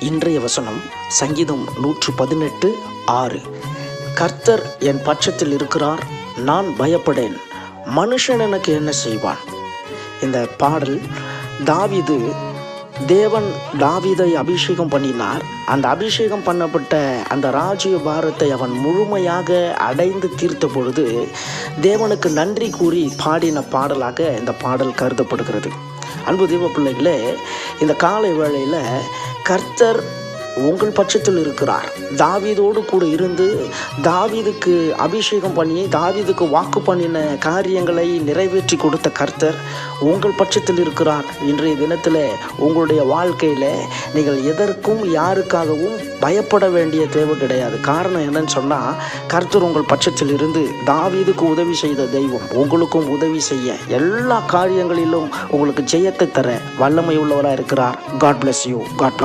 இன்றைய வசனம் சங்கீதம் நூற்று பதினெட்டு ஆறு. கர்த்தர் என் பட்சத்தில் இருக்கிறார் நான் பயப்படேன். மனுஷன் எனக்கு என்ன செய்வான்? இந்த பாடல் தாவிது தேவன் தாவிதை அபிஷேகம் பண்ணினார். அந்த அபிஷேகம் பண்ணப்பட்ட அந்த ராஜ்ய பாரத்தை அவன் முழுமையாக அடைந்து தீர்த்த பொழுது தேவனுக்கு நன்றி கூறி பாடின பாடலாக இந்த பாடல் கருதப்படுகிறது. அன்பு தெய்வ பிள்ளைகளே இந்த காலை வேளையில் கர்த்தர் உங்கள் பட்சத்தில் இருக்கிறார். தாவீதோடு கூட இருந்து தாவீதுக்கு அபிஷேகம் பண்ணி தாவீதுக்கு வாக்கு பண்ணின காரியங்களை நிறைவேற்றி கொடுத்த கர்த்தர் உங்கள் பட்சத்தில் இருக்கிறார். இன்றைய தினத்தில் உங்களுடைய வாழ்க்கையில் நீங்கள் எதற்கும் யாருக்காகவும் பயப்பட வேண்டிய தேவை கிடையாது. காரணம் என்னன்னு சொன்னால் கர்த்தர் உங்கள் பட்சத்தில் இருந்து தாவீதுக்கு உதவி செய்த தெய்வம் உங்களுக்கும் உதவி செய்ய எல்லா காரியங்களிலும் உங்களுக்கு ஜெயத்தை தர வல்லமை உள்ளவராக இருக்கிறார் காட் பிளஸ் யூ காட்